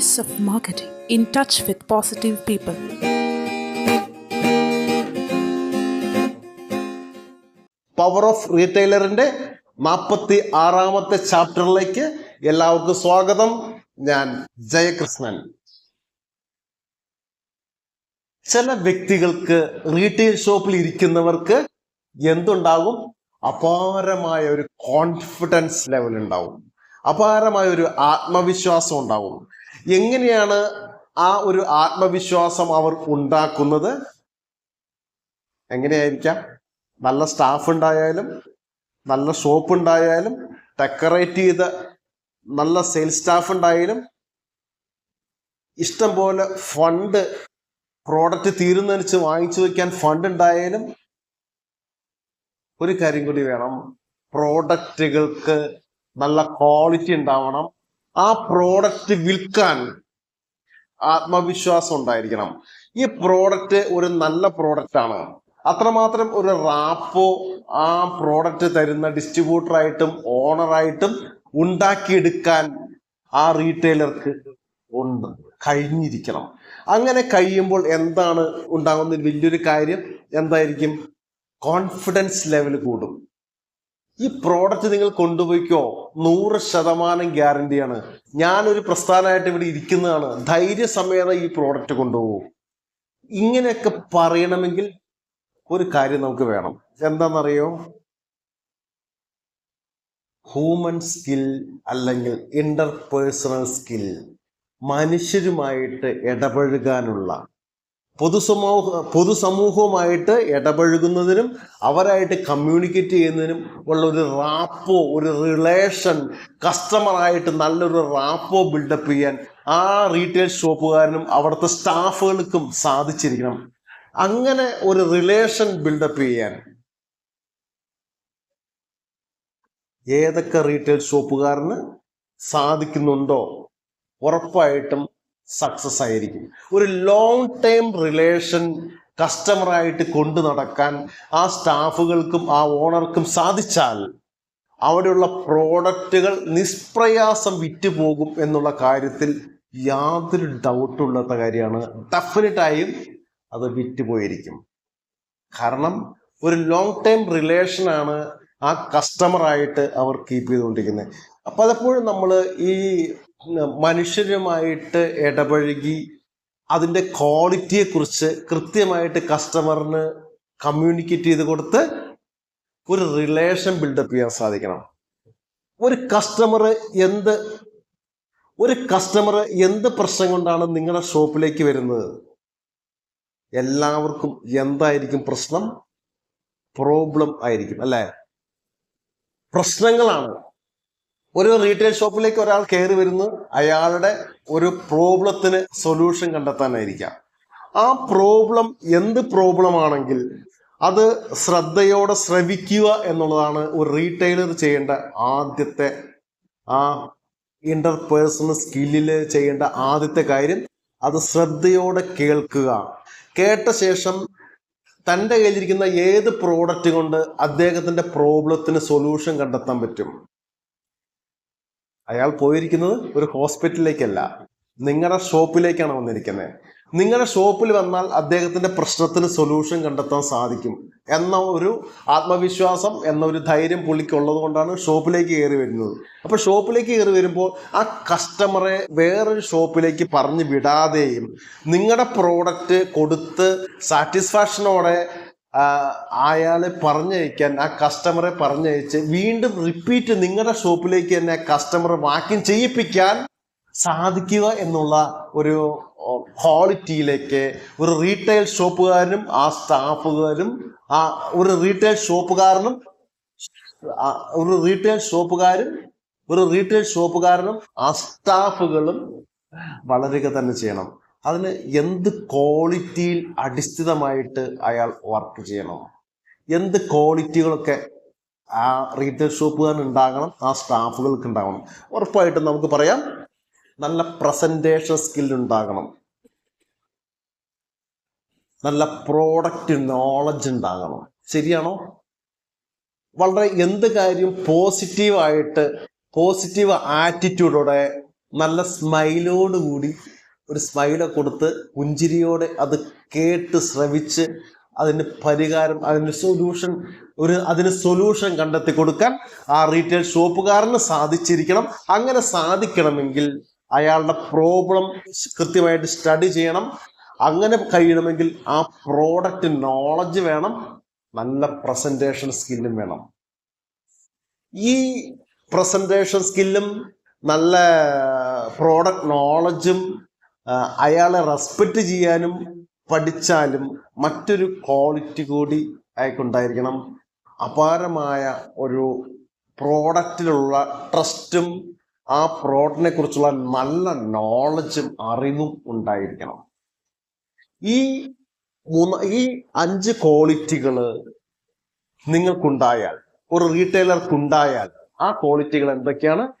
Pace of Marketing in touch with positive people. Power of റീറ്റെയിലറിന്റെ നാൽപ്പത്തി ആറാമത്തെ ചാപ്റ്ററിലേക്ക് എല്ലാവർക്കും സ്വാഗതം. ഞാൻ ജയകൃഷ്ണൻ. ചില വ്യക്തികൾക്ക് റീറ്റെയിൽ ഷോപ്പിൽ ഇരിക്കുന്നവർക്ക് എന്തുണ്ടാകും? അപാരമായ ഒരു കോൺഫിഡൻസ് ലെവൽ ഉണ്ടാവും. അപാരമായ ഒരു ആത്മവിശ്വാസം ഉണ്ടാവും. എങ്ങനെയാണ് ആ ഒരു ആത്മവിശ്വാസം അവർ ഉണ്ടാക്കുന്നത്? എങ്ങനെയായിരിക്കാം? നല്ല സ്റ്റാഫ് ഉണ്ടായാലും നല്ല ഷോപ്പ് ഉണ്ടായാലും ഡെക്കറേറ്റ് ചെയ്ത നല്ല സെയിൽസ് സ്റ്റാഫ് ഉണ്ടായാലും ഇഷ്ടം പോലെ ഫണ്ട് പ്രോഡക്റ്റ് തീരുന്നതിന് വാങ്ങിച്ചു വെക്കാൻ ഫണ്ട് ഉണ്ടായാലും ഒരു കാര്യം കൂടി വേണം. പ്രോഡക്റ്റുകൾക്ക് നല്ല ക്വാളിറ്റി ഉണ്ടാവണം. ആ പ്രോഡക്റ്റ് വിൽക്കാൻ ആത്മവിശ്വാസം ഉണ്ടായിരിക്കണം. ഈ പ്രോഡക്റ്റ് ഒരു നല്ല പ്രോഡക്റ്റ് ആണ്. അത്രമാത്രം ഒരു റാപ്പോ ആ പ്രോഡക്റ്റ് തരുന്ന ഡിസ്ട്രിബ്യൂട്ടറായിട്ടും ഓണറായിട്ടും ഉണ്ടാക്കിയെടുക്കാൻ ആ റീറ്റെയിലർക്ക് ഉണ്ട്. കഴിഞ്ഞിരിക്കണം. അങ്ങനെ കഴിയുമ്പോൾ എന്താണ് ഉണ്ടാകുന്ന വലിയൊരു കാര്യം? എന്തായിരിക്കും? കോൺഫിഡൻസ് ലെവൽ കൂടും. ഈ പ്രോഡക്റ്റ് നിങ്ങൾ കൊണ്ടുപോയിക്കോ? നൂറ് ശതമാനം ഗ്യാരണ്ടിയാണ്. ഞാനൊരു പ്രസ്ഥാനമായിട്ട് ഇവിടെ ഇരിക്കുന്നതാണ്. ധൈര്യസമേത ഈ പ്രോഡക്റ്റ് കൊണ്ടുപോകും. ഇങ്ങനെയൊക്കെ പറയണമെങ്കിൽ ഒരു കാര്യം നമുക്ക് വേണം. എന്താണെന്നറിയോ ഹ്യൂമൻ സ്കിൽ അല്ലെങ്കിൽ ഇന്റർപേഴ്സണൽ സ്കിൽ മനുഷ്യരുമായിട്ട് ഇടപഴകാനുള്ള പൊതുസമൂഹ പൊതുസമൂഹവുമായിട്ട് ഇടപഴകുന്നതിനും അവരായിട്ട് കമ്മ്യൂണിക്കേറ്റ് ചെയ്യുന്നതിനും ഉള്ള ഒരു റാപ്പോ ഒരു റിലേഷൻ കസ്റ്റമറായിട്ട് നല്ലൊരു റാപ്പോ ബിൽഡപ്പ് ചെയ്യാൻ ആ റീറ്റെയിൽ ഷോപ്പുകാരനും അവിടുത്തെ സ്റ്റാഫുകൾക്കും സാധിച്ചിരിക്കണം. അങ്ങനെ ഒരു റിലേഷൻ ബിൽഡപ്പ് ചെയ്യാൻ. ഏതൊക്കെ റീറ്റെയിൽ ഷോപ്പുകാരന് സാധിക്കുന്നുണ്ടോ? ഉറപ്പായിട്ടും സക്സസ് ആയിരിക്കും. ഒരു ലോങ് ടൈം റിലേഷൻ കസ്റ്റമറായിട്ട് കൊണ്ടു നടക്കാൻ ആ സ്റ്റാഫുകൾക്കും ആ ഓണർക്കും സാധിച്ചാൽ അവിടെയുള്ള പ്രോഡക്റ്റുകൾ നിഷ്പ്രയാസം വിറ്റുപോകും എന്നുള്ള കാര്യത്തിൽ യാതൊരു ഡൗട്ടും ഇല്ലാത്ത കാര്യമാണ്. ഡെഫിനറ്റായും അത് വിറ്റുപോയിരിക്കും. കാരണം ഒരു ലോങ് ടൈം റിലേഷനാണ് ആ കസ്റ്റമറായിട്ട് അവർ കീപ്പ് ചെയ്തുകൊണ്ടിരിക്കുന്നത്. പലപ്പോഴും നമ്മൾ ഈ മനുഷ്യരുമായിട്ട് ഇടപഴകി അതിന്റെ ക്വാളിറ്റിയെക്കുറിച്ച് കൃത്യമായിട്ട് കസ്റ്റമറിന് കമ്മ്യൂണിക്കേറ്റ് ചെയ്ത് കൊടുത്ത് ഒരു റിലേഷൻ ബിൽഡപ്പ് ചെയ്യാൻ സാധിക്കണം. ഒരു കസ്റ്റമർ എന്ത് ഒരു കസ്റ്റമർ എന്ത് പ്രശ്നം കൊണ്ടാണ് നിങ്ങളുടെ ഷോപ്പിലേക്ക് വരുന്നത്? എല്ലാവർക്കും എന്തായിരിക്കും പ്രശ്നം? പ്രോബ്ലം ആയിരിക്കും അല്ലേ? പ്രശ്നങ്ങളാണ്. ഒരു റീറ്റെയിൽ ഷോപ്പിലേക്ക് ഒരാൾ കയറി വരുന്നു അയാളുടെ ഒരു പ്രോബ്ലത്തിന് സൊല്യൂഷൻ കണ്ടെത്താനായിരിക്കാം. ആ പ്രോബ്ലം എന്ത് പ്രോബ്ലം ആണെങ്കിൽ അത് ശ്രദ്ധയോടെ ശ്രവിക്കുക എന്നുള്ളതാണ് ഒരു റീറ്റെയിലർ ചെയ്യേണ്ട ആദ്യത്തെ ആ ഇന്റർപേഴ്സണൽ സ്കില്ലിൽ ചെയ്യേണ്ട ആദ്യത്തെ കാര്യം അത് ശ്രദ്ധയോടെ കേൾക്കുക. കേട്ട ശേഷം തന്റെ കയ്യിലിരിക്കുന്ന ഏത് പ്രോഡക്റ്റ് കൊണ്ട് അദ്ദേഹത്തിന്റെ പ്രോബ്ലത്തിന് സൊല്യൂഷൻ കണ്ടെത്താൻ പറ്റും? അയാൾ പോയിരിക്കുന്നത് ഒരു ഹോസ്പിറ്റലിലേക്കല്ല. നിങ്ങളുടെ ഷോപ്പിലേക്കാണ് വന്നിരിക്കുന്നത് നിങ്ങളുടെ ഷോപ്പിൽ വന്നാൽ അദ്ദേഹത്തിന്റെ പ്രശ്നത്തിന് സൊല്യൂഷൻ കണ്ടെത്താൻ സാധിക്കും എന്ന ഒരു ആത്മവിശ്വാസം എന്ന ഒരു ധൈര്യം പുള്ളിക്ക് ഉള്ളത് കൊണ്ടാണ് ഷോപ്പിലേക്ക് കയറി വരുന്നത്. അപ്പൊ ഷോപ്പിലേക്ക് കയറി വരുമ്പോൾ ആ കസ്റ്റമറെ വേറൊരു ഷോപ്പിലേക്ക് പറഞ്ഞു വിടാതെയും നിങ്ങളുടെ പ്രോഡക്റ്റ് കൊടുത്ത് സാറ്റിസ്ഫാക്ഷനോടെ അയാളെ പറഞ്ഞയക്കാൻ ആ കസ്റ്റമറെ പറഞ്ഞയച്ച് വീണ്ടും റിപ്പീറ്റ് നിങ്ങളുടെ ഷോപ്പിലേക്ക് തന്നെ കസ്റ്റമർ വാക്യം ചെയ്യിപ്പിക്കാൻ സാധിക്കുക എന്നുള്ള ഒരു ക്വാളിറ്റിയിലേക്ക് ഒരു റീറ്റെയിൽ ഷോപ്പുകാരനും ആ സ്റ്റാഫുകാരും ആ ഒരു റീറ്റെയിൽ ഷോപ്പുകാരനും ഒരു റീറ്റെയിൽ ഷോപ്പുകാരും ഒരു റീറ്റെയിൽ ഷോപ്പുകാരനും ആ സ്റ്റാഫുകളും വളരുക തന്നെ ചെയ്യണം. അതിന് എന്ത് ക്വാളിറ്റിയിൽ അടിസ്ഥിതമായിട്ട് അയാൾ വർക്ക് ചെയ്യണം? എന്ത് ക്വാളിറ്റികളൊക്കെ ആ റീറ്റെയിൽ ഷോപ്പുകാരൻ ഉണ്ടാകണം ആ സ്റ്റാഫുകൾക്ക് ഉണ്ടാകണം ഉറപ്പായിട്ടും നമുക്ക് പറയാം നല്ല പ്രസന്റേഷൻ സ്കിൽ ഉണ്ടാകണം. നല്ല പ്രോഡക്റ്റ് നോളജ് ഉണ്ടാകണം. ശരിയാണോ? വളരെ എന്ത് കാര്യം പോസിറ്റീവായിട്ട് പോസിറ്റീവ് ആറ്റിറ്റ്യൂഡോടെ നല്ല സ്മൈലോട് കൂടി ഒരു സ്മൈലൊക്കെ കൊടുത്ത് പുഞ്ചിരിയോടെ അത് കേട്ട് ശ്രവിച്ച് അതിന് പരിഹാരം അതിന് സൊല്യൂഷൻ ഒരു അതിന് സൊല്യൂഷൻ കണ്ടെത്തി കൊടുക്കാൻ ആ റീറ്റെയിൽ ഷോപ്പുകാരന് സാധിച്ചിരിക്കണം. അങ്ങനെ സാധിക്കണമെങ്കിൽ അയാളുടെ പ്രോബ്ലം കൃത്യമായിട്ട് സ്റ്റഡി ചെയ്യണം. അങ്ങനെ കഴിയണമെങ്കിൽ ആ പ്രോഡക്റ്റ് നോളജ് വേണം. നല്ല പ്രസന്റേഷൻ സ്കില്ലും വേണം. ഈ പ്രസന്റേഷൻ സ്കില്ലും നല്ല പ്രോഡക്റ്റ് നോളജും അയാളെ റെസ്പെക്റ്റ് ചെയ്യാനും പഠിച്ചാലും മറ്റൊരു ക്വാളിറ്റി കൂടി അയാൾക്കുണ്ടായിരിക്കണം. അപാരമായ ഒരു പ്രോഡക്റ്റിലുള്ള ട്രസ്റ്റും ആ പ്രോഡക്റ്റിനെ കുറിച്ചുള്ള നല്ല നോളജും അറിവും ഉണ്ടായിരിക്കണം. ഈ മൂന്ന് ഈ അഞ്ച് ക്വാളിറ്റികൾ നിങ്ങൾക്കുണ്ടായാൽ ഒരു റീറ്റെയിലർക്കുണ്ടായാൽ ആ ക്വാളിറ്റികൾ എന്തൊക്കെയാണ്?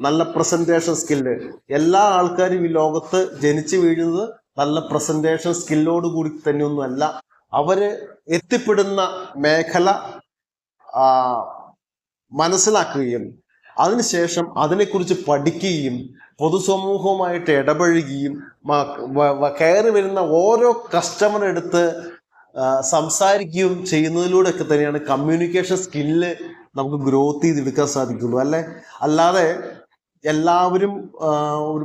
നല്ല പ്രസന്റേഷൻ സ്കില്ല് എല്ലാ ആൾക്കാരും ഈ ലോകത്ത് ജനിച്ചു വീഴുന്നത് നല്ല പ്രസന്റേഷൻ സ്കില്ലോട് കൂടി തന്നെയൊന്നുമല്ല. അവർ എത്തിപ്പെടുന്ന മേഖല മനസ്സിലാക്കുകയും അതിനുശേഷം അതിനെക്കുറിച്ച് പഠിക്കുകയും പൊതുസമൂഹവുമായിട്ട് ഇടപഴകുകയും കയറി വരുന്ന ഓരോ എടുത്ത് ചെയ്യുന്നതിലൂടെ സംസാരിക്കുകയും ചെയ്യുന്നതിലൂടെയൊക്കെ തന്നെയാണ് കമ്മ്യൂണിക്കേഷൻ സ്കില്ല് നമുക്ക് ഗ്രോത്ത് ചെയ്തെടുക്കാൻ സാധിക്കുള്ളൂ. അല്ലേ? അല്ലാതെ എല്ലാവരും ഒരു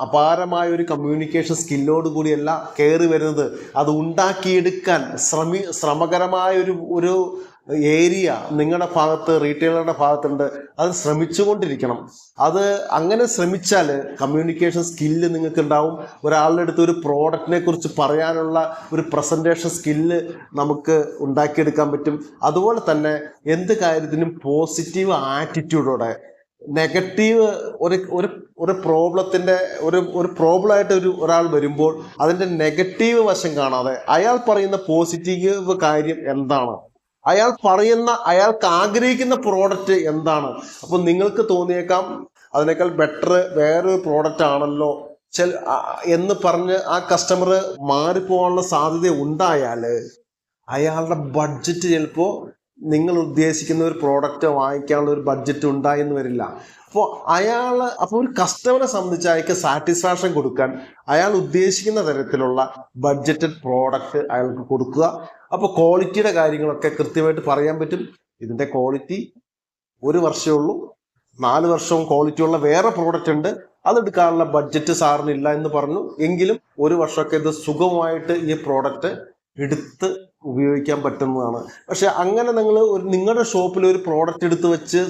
അപാരമായ ഒരു കമ്മ്യൂണിക്കേഷൻ സ്കില്ലോട് കൂടിയല്ല കയറി വരുന്നത് അത് ഉണ്ടാക്കിയെടുക്കാൻ ശ്രമി ശ്രമകരമായ ഒരു ഒരു ഏരിയ നിങ്ങളുടെ ഭാഗത്ത് റീറ്റെയിലറുടെ ഭാഗത്തുണ്ട്. അത് ശ്രമിച്ചുകൊണ്ടിരിക്കണം. അത് അങ്ങനെ ശ്രമിച്ചാൽ കമ്മ്യൂണിക്കേഷൻ സ്കില്ല് നിങ്ങൾക്ക് ഉണ്ടാവും ഒരാളുടെ അടുത്ത് ഒരു പ്രോഡക്റ്റിനെ കുറിച്ച് പറയാനുള്ള ഒരു പ്രസന്റേഷൻ സ്കില്ല് നമുക്ക് ഉണ്ടാക്കിയെടുക്കാൻ പറ്റും. അതുപോലെ തന്നെ എന്ത് കാര്യത്തിനും പോസിറ്റീവ് ആറ്റിറ്റ്യൂഡോടെ നെഗറ്റീവ് ഒരു ഒരു ഒരു പ്രോബ്ലത്തിന്റെ ഒരു ഒരു പ്രോബ്ലമായിട്ട് ഒരു ഒരാൾ വരുമ്പോൾ അതിന്റെ നെഗറ്റീവ് വശം കാണാതെ അയാൾ പറയുന്ന പോസിറ്റീവ് കാര്യം എന്താണ്? അയാൾ പറയുന്ന അയാൾക്ക് ആഗ്രഹിക്കുന്ന പ്രോഡക്റ്റ് എന്താണ്? അപ്പൊ നിങ്ങൾക്ക് തോന്നിയേക്കാം അതിനേക്കാൾ ബെറ്റർ വേറൊരു പ്രോഡക്റ്റ് ആണല്ലോ. എന്ന് പറഞ്ഞ് ആ കസ്റ്റമർ മാറിപ്പോകാനുള്ള സാധ്യത ഉണ്ടായാൽ അയാളുടെ ബഡ്ജറ്റ് ചിലപ്പോൾ നിങ്ങൾ ഉദ്ദേശിക്കുന്ന ഒരു പ്രോഡക്റ്റ് വാങ്ങിക്കാനുള്ള ഒരു ബഡ്ജറ്റ് ഉണ്ടായെന്ന് വരില്ല. അപ്പോൾ അയാൾ അപ്പോൾ ഒരു കസ്റ്റമറെ സംബന്ധിച്ച് അയാൾക്ക് സാറ്റിസ്ഫാക്ഷൻ കൊടുക്കാൻ അയാൾ ഉദ്ദേശിക്കുന്ന തരത്തിലുള്ള ബഡ്ജറ്റഡ് പ്രോഡക്റ്റ് അയാൾക്ക് കൊടുക്കുക. അപ്പോൾ ക്വാളിറ്റിയുടെ കാര്യങ്ങളൊക്കെ കൃത്യമായിട്ട് പറയാൻ പറ്റും. ഇതിന്റെ ക്വാളിറ്റി ഒരു വർഷമേ ഉള്ളൂ. നാല് വർഷവും ക്വാളിറ്റി ഉള്ള വേറെ പ്രോഡക്റ്റ് ഉണ്ട്. അതെടുക്കാനുള്ള ബഡ്ജറ്റ് സാറിന് ഇല്ല എന്ന് പറഞ്ഞു. എങ്കിലും ഒരു വർഷമൊക്കെ ഇത് സുഖമായിട്ട് ഈ പ്രോഡക്റ്റ് എടുത്ത് ഉപയോഗിക്കാൻ പറ്റുന്നതാണ്. പക്ഷെ അങ്ങനെ നിങ്ങൾ ഒരു നിങ്ങളുടെ ഷോപ്പിൽ ഒരു പ്രോഡക്റ്റ് എടുത്ത് വെച്ച്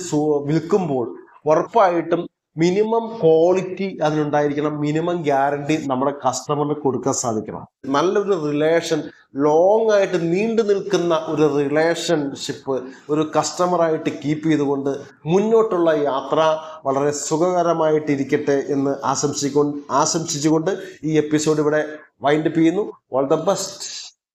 വിൽക്കുമ്പോൾ ഉറപ്പായിട്ടും മിനിമം ക്വാളിറ്റി അതിനുണ്ടായിരിക്കണം മിനിമം ഗ്യാരണ്ടി നമ്മുടെ കസ്റ്റമറിന് കൊടുക്കാൻ സാധിക്കണം. നല്ലൊരു റിലേഷൻ ലോങ് ആയിട്ട് നീണ്ടു നിൽക്കുന്ന ഒരു റിലേഷൻഷിപ്പ് ഒരു കസ്റ്റമറായിട്ട് കീപ്പ് ചെയ്തുകൊണ്ട് മുന്നോട്ടുള്ള യാത്ര വളരെ സുഖകരമായിട്ടിരിക്കട്ടെ എന്ന് ആശംസിക്കൊണ്ട് ആശംസിച്ചുകൊണ്ട് ഈ എപ്പിസോഡ് ഇവിടെ വൈൻഡപ്പ് ചെയ്യുന്നു. All the best